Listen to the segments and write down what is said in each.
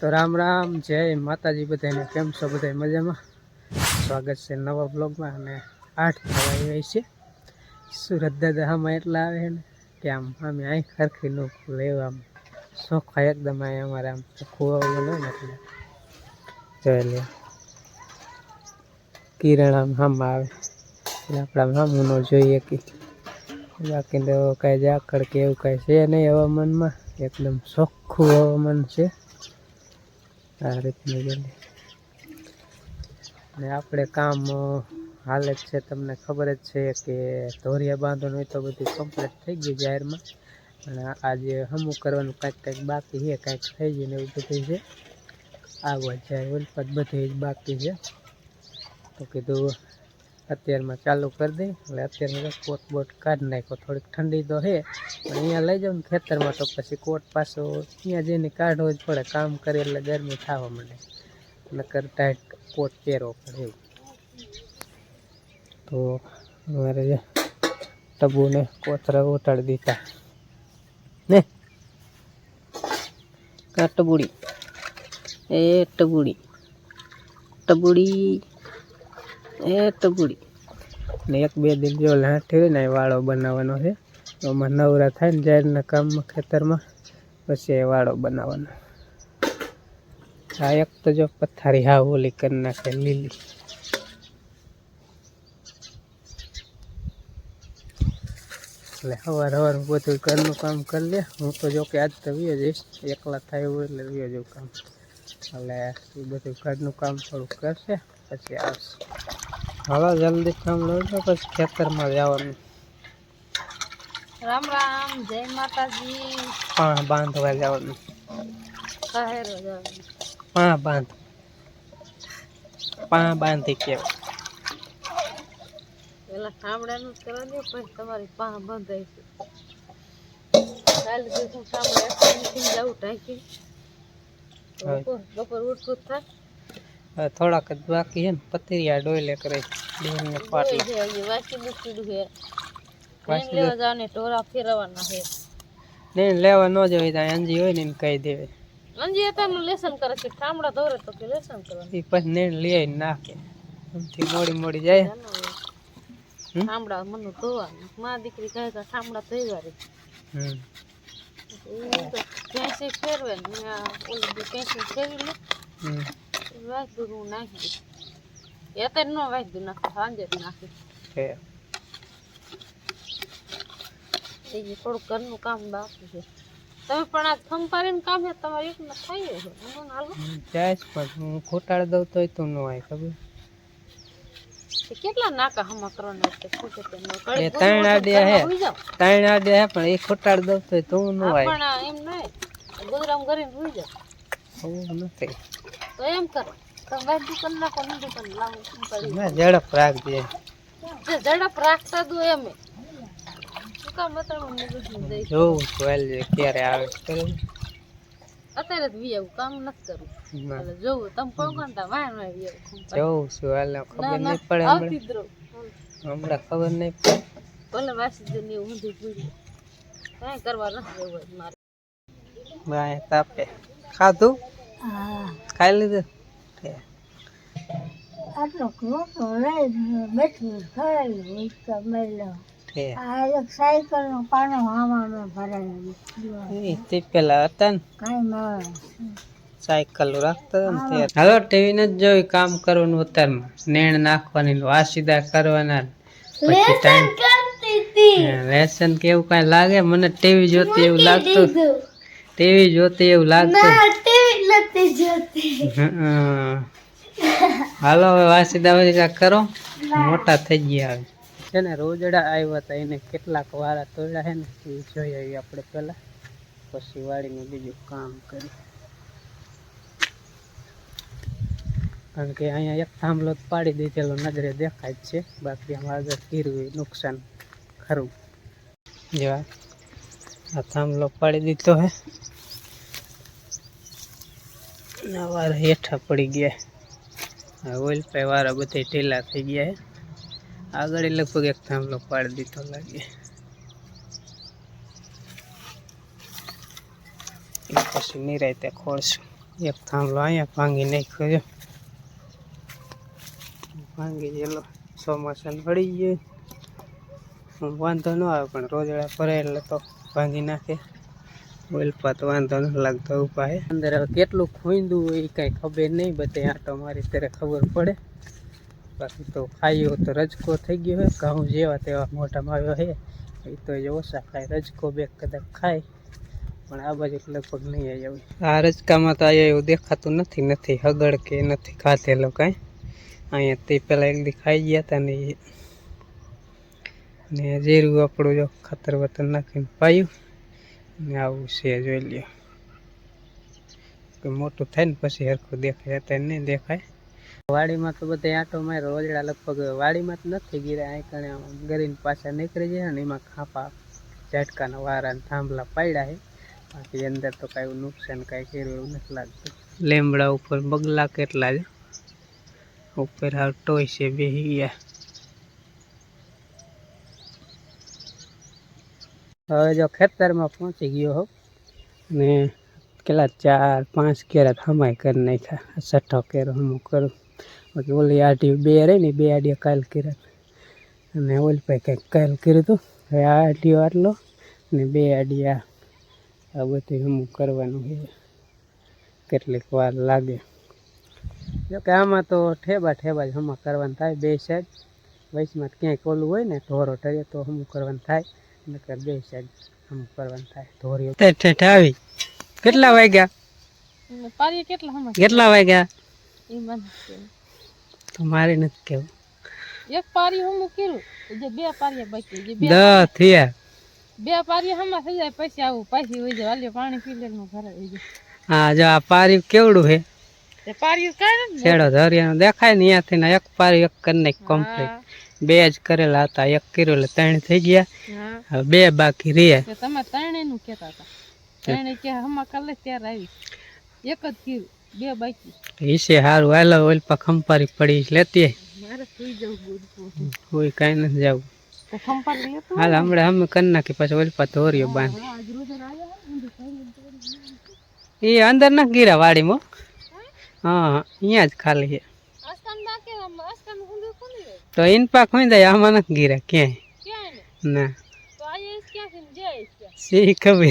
તો રામ રામ, જય માતાજી બધાને. કેમ છો બધા મજામાં? સ્વાગત છે નવા બ્લોગમાં અને આઠ થવા આવી છે. સુરત દાદા આમાં એટલા આવે છે ને કે આમ અમે અહીં ખરખી નું લેવા આમ સોખા એકદમ અહીં અમારે આમ ખોવામાં ન એટલે. જોઈ લે કિરણ આમ હામાં આવે. એટલે આપણે આમ હામું જોઈએ કે બાકી તો કાંઈ ઝાકળ કે એવું કાંઈ છે નહીં હવામાનમાં. એકદમ ચોખ્ખું હવામાન છે. આ રીતની ગયેલી ને આપણે કામ હાલે જ છે. તમને ખબર જ છે કે ધોરિયા બાંધવાનું તો બધું કમ્પ્લીટ થઈ ગયું જાહેરમાં. અને આજે હમું કરવાનું કાંઈક કાંઈક બાકી છે, કાંઈક થઈ ગયું ને એવું બધું છે. આગળ જાય ઉલપત બધું જ બાકી છે. તો કીધું અત્યારમાં ચાલુ કરી દઈ એટલે અત્યારમાં કોટ બોટ કાઢી નાખો થોડીક ઠંડી તો છે પણ અહીંયા લઈ જાઉં ખેતરમાં તો પછી કોટ પાછો ત્યાં જઈને કાઢવો જ પડે. કામ કરે એટલે ગરમી થવા માંડે. નકર ટાઈટ કોટ પહેરવો પડે એવું. તો અમારે ટબુને કોથરા ઉતાડી દીધા. ને? કા ટબુડી? એ ટબુડી. ટબુડી. એ ટબુડી ને એક બે દિન જો હોય ને વાળો બનાવવાનો છે. આમાં નવરા થાય ને જાહેરના કામમાં ખેતરમાં, પછી એ વાળો બનાવવાનો. આ એક તો જો પથારી હા ઓલી કરી નાખે, લીલી. એટલે સવાર સવાર બધું ઘરનું કામ કરી લે. હું તો જો કે આજ તો વિયો જઈશ એકલા થાય એવું એટલે વિયો જવું કામ. એટલે એ બધું ઘરનું કામ થોડુંક કરશે, પછી આવશે. હવે જલ્દી કામ લો તો પછી ખેતરમાં જવાનું. રામ રામ જય માતાજી. પા બાંધવા જવાનું. કહેરો જાવ પા બાંધ. પા બાંધી કેવા પેલા ઠામડાનું જ કરવા દો પછી તમારી પા બંધાય છે. કાલે દિવસે એકથી જવું ટાંકી બપોર બપોર ઉઠવું થાય. હવે થોડાક જ બાકી છે ને પતરિયા ડોયલે કરે બેનને પાટલા. છે હજી વાસી મૂકીડું છે. વાસી લેવા જવાની ટોરા ફેરવવાના છે. ને લેવા ન જવાય ત્યાં અંજી હોય ને કહી દેવે. અંજી અત્યારનું લેસન કરે છે ઠામડા દોરે તો કે લેસન કરે એ પછી ને લઈ નાખે. એમથી મોડી મોડી જાય? ઠામડા મને ધોવાનું. મા દીકરી કહે તો ઠામડા ધોઈ હમ. ભેંસી ફેરવે ને ઓલી ભેંસી ફેરવી લે. હમ. હું નાખી અત્યારે નો દઉં નાખી સાંજે જ નાખી. છે એ થોડું ઘરનું કામ બાકી છે. તમે પણ આ ખંપારીને કામ છે તમારે એકમાં થાય છે. હાલો પણ હું ખોટાડ દઉં તોય તું ન હોય ખબર? કેટલા નાકા હમા કરવાના છે? ત્રણ હે. ત્રણ આડે હે પણ એ ખોટાડ દઉં તોય તું ન હા, પણ એમ નહીં. ગોદરામ કરીને હુઈ નથી. તો એમ કરો તમે વાંચ દુકાન નાખો ની દુકાન લાવો ખંપારી ના ઝડપ રાખજે જે ઝડપ રાખતા દો એમ શું કામ બતાવો મગજનું દઈ જોવું છું હાલ જે ક્યારે આવે છે, બરોબર અત્યારે જ વી આવું કામ નથી કરવું ના. એટલે જોવું તમે પગંટા વાય વાય વી આવું જોવું છું હાલ ખબર ના ના નહીં પડે આવતી હમણાં જ રહું. હમણાં ખબર નહીં પડે. ભલે વાસી દે ને ઊંધી પૂરી કાંઈ કરવા નથી જવું જ મારે. બાય તાપે. ખાધું? હા ખાઈ લીધું? આટલો મોટો લઈ બેઠું ખાઈ તો મેલો. છે. આ એક સાયકલ નો પાનો આમાં ભરાય એ તે પેલા હતા ને. કાંઈ ના સાયકલ રાખતા હતા ને ત્યારે. હાલો ટીવી ને જ જોઈ કામ કરવાનું અત્યારમાં નેણ નાખવાની વાસીદા કરવાના. પછી ટાઈમ લેસન કે એવું કઈ લાગે? મને ટીવી જોતી એવું લાગતું. ટીવી જોતી એવું લાગતું. હાલો હવે વાસીદા વાસીદા કરો. મોટા થઈ ગયા હવે. છે ને રોજડા આવ્યા હતા એને કેટલાક વારા તોડ્યા છે ને એ જોઈ આવી આપણે પહેલા. પછી વાળીને બીજું કામ કરી કારણ કે અહીંયા એક થાંભલો પાડી દીધેલો નજરે દેખાય જ છે. બાકી આમાં આગળ કીરું નુકસાન ખરું. જેવા આ થાંભલો પાડી દીધો હે. વારા હેઠા પડી ગયા. ઓઇલ પે વારા બધા ઢીલા થઈ ગયા આગળ લગભગ એક થાંભલો પાડી દીધો લાગે. પછી પછી નિરાયતે ખોળશું. એક થાંભલો અહીંયા ભાંગી નાખ્યો ખોજો ભાંગી ગયેલો. ચોમાસાને પડી ગયો. વાંધો ન આવે, પણ રોજડા ભરે એટલે તો ભાંગી નાખે. ઓલપા તો વાંધો ન લાગતો ઉપાય. અંદર હવે કેટલું ખોઈંદું હોય એ કાંઈ ખબર નહીં બધે આંટો મારી ત્યારે ખબર પડે. બાકી તો ખાયો તો રજકો થઈ ગયો હોય ઘઉં જેવા તેવા મોટામાં આવ્યો હે એ તો એ ઓછા ખાય રજકો બે કદાચ ખાય પણ આ બાજુ લગભગ નહીં આવી આવ્યું આ રજકામાં તો અહીંયા એવું દેખાતું નથી નથી હગડ કે નથી ખાધેલો કાંઈ. અહીંયા તે પહેલાં એક દી ખાઈ ગયા હતા ને એ ને જીરું આપણું જો ખાતર વતર નાખીને પાયું. આવું છે જોઈ લ્યો. કે મોટું થાય ને પછી હરખું દેખાય અત્યારે નહીં દેખાય. વાડીમાં તો બધા આંટો માર્યો રોજડા લગભગ વાડીમાં તો નથી ગીરા અહીં કણે ગરીને પાછા નીકળી જાય ને એમાં ખાપા ઝટકાના વારા ને થાંભલા પાડ્યા છે. બાકી અંદર તો કાંઈ નુકસાન કાંઈ કર્યું એવું નથી લાગતું. લીમડા ઉપર બગલા કેટલા છે? ઉપર હાવ ટોય છે બેહી ગયા. હવે જો ખેતરમાં પહોંચી ગયો હો, ને કેટલા ચાર, પાંચ કેરા હમાય કરી નાખ્યા. છઠ્ઠો કેરો હમું કરું. બાકી ઓલી આડી બે રહી ને બે આડીઓ કાલ કર્યા. અને ઓલી પાસે કંઈક કાલ કર્યું હતું. હવે આ આડીઓ આટલો ને બે આડિયા આ બધું હમું કરવાનું છે. કેટલીક વાર લાગે. જો કે આમાં તો ઠેબા ઠેબા જ હમા કરવાનું થાય બે સાઈડ. વચમાં ક્યાંય કોલું હોય ને ઢોરો ઠરે તો હમું કરવાનું થાય. નકર બે સાઈડ હમું કરવાનું થાય. ઢોરીઓ. ઠેઠ આવી. કેટલા વાગ્યા? પારી કેટલા હમ કેટલા વાગ્યા? એ મને તો મારે નથી કેવું એક પારી હું કર્યું. જે બે પારીએ બાકી. જે બે દસ થયા. બે પારી હમણાં થઈ જાય પછી આવું પછી હોય જાય. વાલ્યો પાણી પી લે ઘરે હોય જાય. હા જો આ પારી કેવડું છે પારી કાઢે ને છેડો ધરિયાનો દેખાય ને અહીંયાથી એક પારી એક કરી નાખી કમ્પ્લીટ બે જ કરેલા હતા. એક કર્યો ત્રણ થઈ ગયા. બે બાકી રહ્યા. તમે ત્રણે નું કેતા હતા. ત્રણે કે હમણાં કાલે ત્યારે આવી. એક જ કર્યું. બે બાકી. ઈસે સારું આલો ઓલ પા ખંપારી પડી લેતી મારે સુઈ જવું કોઈ કાંઈ નથી જવું. હાલ હમણાં અમે કરી નાખી પછી ઓલ પા ધોરીઓ બાંધ. એ અંદર ના ગીરા વાડીમાં? હા? અહીંયા જ ખાલી છે. તો ઇન પાક હોય જાય આમાં નથી ગીરા ક્યાંય? ના. સી ખબર?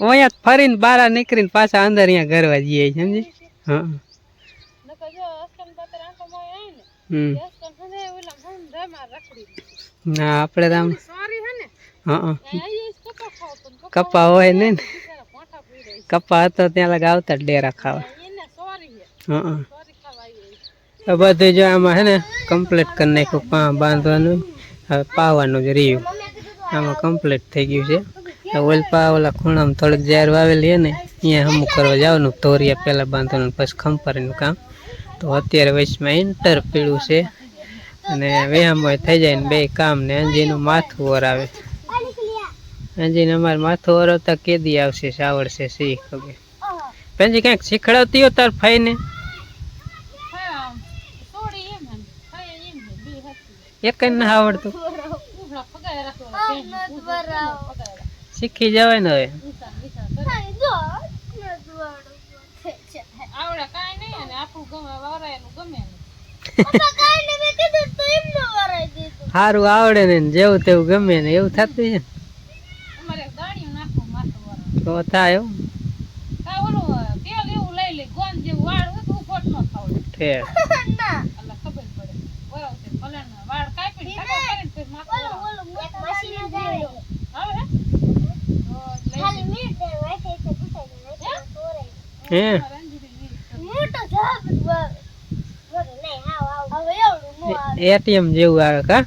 અહીંયા જ ફરીને બહાર નીકળીને પાછા અંદર અહીંયા ગરવા જઈએ સમજી? હા. ને આપણે તો હે કપા હોય ને? કપા હતો ત્યાં લગ આવતા ડેરા ખાવા. હા. તો બધું જો આમાં હે ને કમ્પ્લીટ કરી નાખ્યું, પા બાંધવાનું, હવે પાવાનું જ રહ્યું. આમાં કમ્પ્લીટ થઈ ગયું છે. ઓલ પા ઓલા ખૂણામાં થોડીક જાહેર વાવેલી છે ને અહીંયા હમું કરવા જવાનું તોરિયા પહેલાં બાંધવાનું, પછી ખંપારીનું કામ. તો અત્યારે વચમાં ઇન્ટર પીળું છે. અને વ્યાયામ થઈ જાય ને બે કામ ને અંજીનું માથું ઓરાવે અંજીને અમારે માથું ઓરવતા કેદી આવશે આવડશે શીખ ખબર. પેન્જી કાંઈક શીખડાવતી હો તાર ફાઈને હા સોરી એમ હે ખાય એમ હે કઈ ના આવડતું. શીખી જવાય ને હવે. સારું આવડે ને જેવું તેવું ગમે ને એવું થતું છે. એક તો થાય એવું એવું લઈ લે ગોન જેવું વાળ હોય તો ફોટ ન ખાવડે છે એટલે ખબર પડે બરાબર છે ભલે ને વાળ કાપીને ટકો કરીને પછી માથું વરાવે. આવે હે? એટીએમ જેવું આવે કા?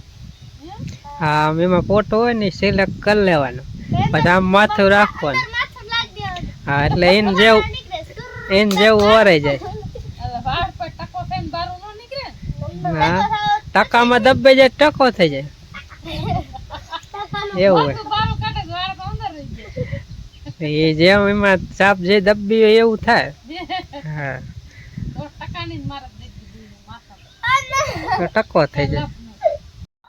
હા એમાં ફોટો હોય ને સિલેક્ટ કરી લેવાનો. પછી આમ માથું રાખવાનું. હા એટલે એને જેવું એને જેવું ઓરાઈ જાય. એટલે વાળ પર ટકો થઈને બારું ન નીકળે? ને. હા. ટકામાં દબાઈ જાય ટકો થઈ જાય. એવું હોય. એ જેમ એમાં સાપ જે દબી હોય એવું થાય. હા. ટકો થઈ જાય.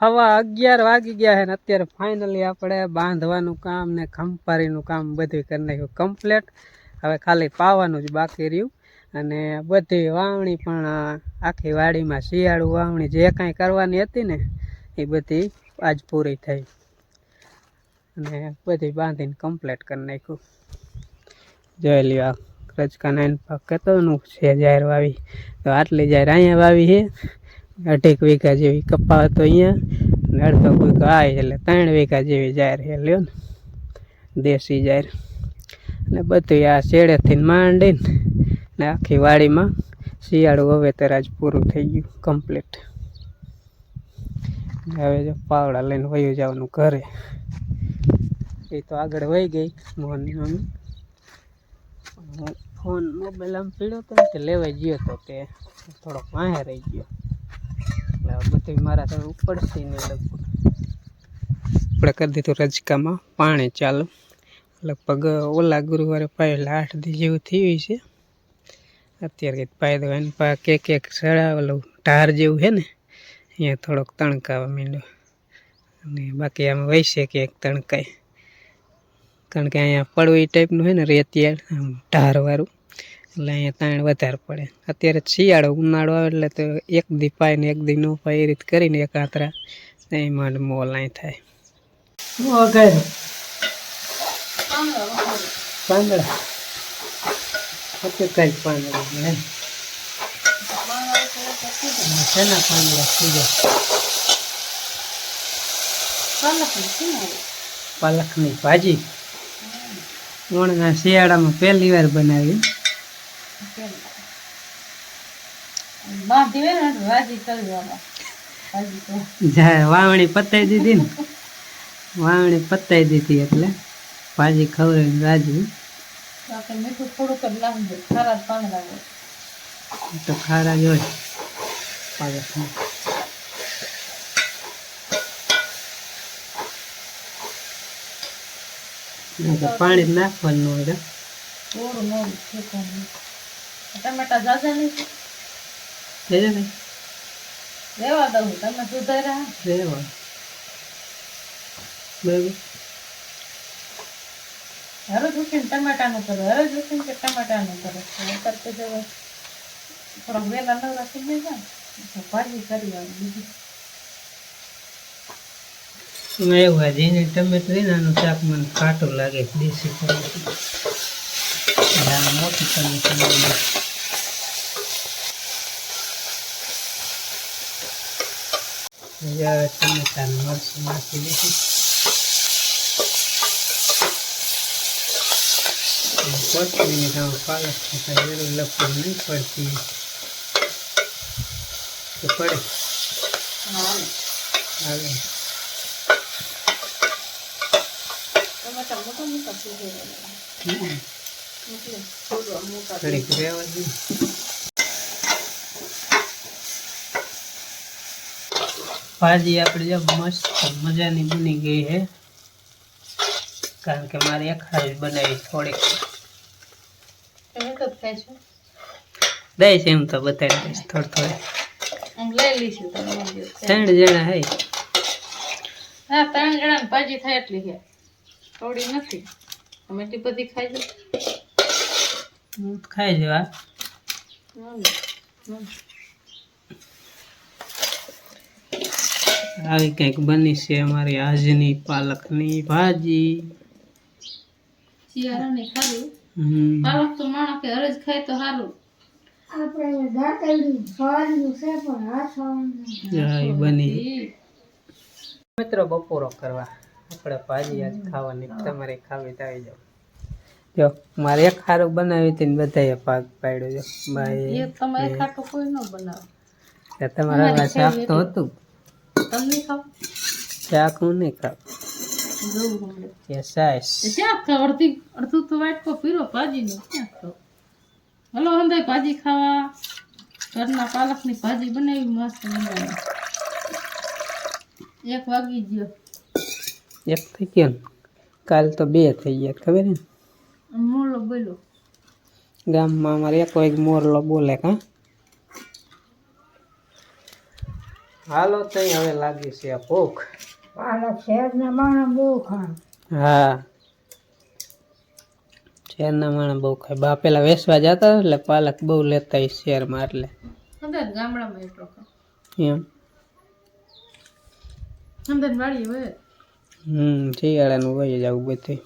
હવા અગિયાર વાગી ગયા છે ને અત્યારે ફાઇનલી આપણે બાંધવાનું કામ ને ખંપારીનું કામ બધું કરી નાખ્યું કમ્પ્લેટ હવે ખાલી પાવાનું જ બાકી રહ્યું. અને બધી વાવણી પણ આખી વાડીમાં શિયાળુ વાવણી જે કાંઈ કરવાની હતી ને, એ બધી આજ પૂરી થઈ. અને બધી બાંધીને કમ્પ્લીટ કરી નાખ્યું. જોઈ લ્યો આ રજકા નાઈન પાક કતોનું છે જાહેર વાવી. તો આટલી જાહેર અહીંયા વાવી છે. અઢીક વીઘા જેવી કપા હતો અહીંયા, અને અડધો કોઈક આ એટલે ત્રણ વીઘા જેવી જાહેર છે. લ્યો ને. દેશી જાહેર. અને બધું આ શેડેથી માંડીને ને આખી વાડીમાં શિયાળુ વાવેતર આજ પૂરું થઈ ગયું કમ્પ્લીટ હવે જો પાવડા લઈને વયું જવાનું ઘરે. એ તો આગળ વહી ગઈ, મોહનની મમ્મી. ફોન મોબાઈલ આમ પીડ્યો હતો ને તે લેવાઈ ગયો હતો તે થોડોક વાંહે રહી ગયો. એટલે બધું મારા તો ઉપડતી નહીં લગભગ. આપણે કરી દીધું રજકામાં, પાણી ચાલુ. લગભગ ઓલા ગુરુવારે પાયેલા આઠ દી જેવું થયું છે અત્યારે કંઈક પાય દો એને પા કેક એક સડા ઓલું ઢાર જેવું છે ને, અહીંયા થોડોક તણકાવા માંડ્યો અને બાકી આમ વૈશે કે એક તણકાય. કારણ કે અહીંયા પડવી ટાઈપનું હોય ને રેતિયાળ, આમ ઢારવાળું એટલે અહીંયા તાણ વધારે પડે. અત્યારે શિયાળો ઉનાળો આવે એટલે તો એક દી પાય ને એક દી ન પાય, એ રીત કરીને એક આતરા માંડ મોલ અહીં થાય. વગર પાંદડા. ઓકે કઈ પાંદડા ને? શેના પાંદડા બીજા. પાલકની ભાજી. ઓણના શિયાળામાં પહેલી વાર બનાવી. ભાજી ભાજી વાવણી પતાઈ દીધી ને. વાવણી પતાઈ દીધી એટલે ભાજી ખવડાવીને રાજી. આપણે મીઠું થોડુંક જ નાખી દે ખરા પાંદડા હોય તો ખારા જ હોય. પાલકમાં પાણી જ નાખવાનું હોય. થોડું મોડું શેકવાનું ટમેટા જાજા નહીં? ને ભાઈ? રેવા દઉં. તમે સુધાર્યા? રેવા. બરાબર. હરે ઉઠીને ટમાટાનું કરો, હરે ઉઠીને કે ટમાટાનું કરો. અત્યારે તો જો થોડોક વહેલા નવરા થઈ જાય ને ભાજી કરી આવે બીજું. એમાં એવું હોય, જેને ટમેટું હોય લાગે, દેશી ટમેટું. મોટી ટમેટું દઈશું કોથમીર આમાં પાલક કાંઈ જરૂર લખવું નહીં પડતી તો પડે હાલે ઘડીક રહેવા દે ભાજી આપણે જો મસ્ત મજાની બની ગઈ છે કારણ કે મારે એક જ બનાવી થોડીક છે દઈશ એમ તો બતાવી દઈશ થોડી થોડી. હું લઈ લઈશું. ત્રણ જણા હે. હા ત્રણ જણા ભાજી થાય એટલી છે. થોડી નથી. તમે એટલી બધી ખાઈ હું ખાઈ જવા. આવી કંઈક બની છે અમારી આજની પાલકની ભાજી. શિયાળાની હમ પાલક તો માણસ કે હરજ ખાય તો સારું જય બની. મિત્રો બપોરો કરવા. આપણે ભાજી આજ ખાવાની. તમારે ખાવી તો આવી જાવ જો મારે એક ખારું બનાવી હતી ને બધાએ પાક પાડ્યો જો એ ભાઈ તમે ખાટું કોઈ ન બનાવે. તમારા શાક તો હતું. તમને ખાવ. શાક હું નહીં ખાવ. સાસ એ ક્યાં ખાવ? અડધી અડધું તો વાટકો પીરો ભાજીનો ક્યાં ખાવ? હલો હંદાય ભાજી ખાવા. ઘરના પાલકની ભાજી બનાવી મસ્ત મજાની. એક વાગી ગયો. એક થઈ ગયો કાલ તો બે થઈ ગયા ખબર ને મોરલો બોલો ગામમાં અમારે એક એક મોરલો બોલે કા? હાલો તઈ હવે લાગી છે આ ખાય. હા. શહેરના માણસ બહુ ખાય. બા પેલા વેસવા જતા એટલે પાલક બહુ લેતા હોય શહેરમાં એટલે ગામડામાં એટલો એમ. હમ શિયાળાનું હોય જ આવું બધું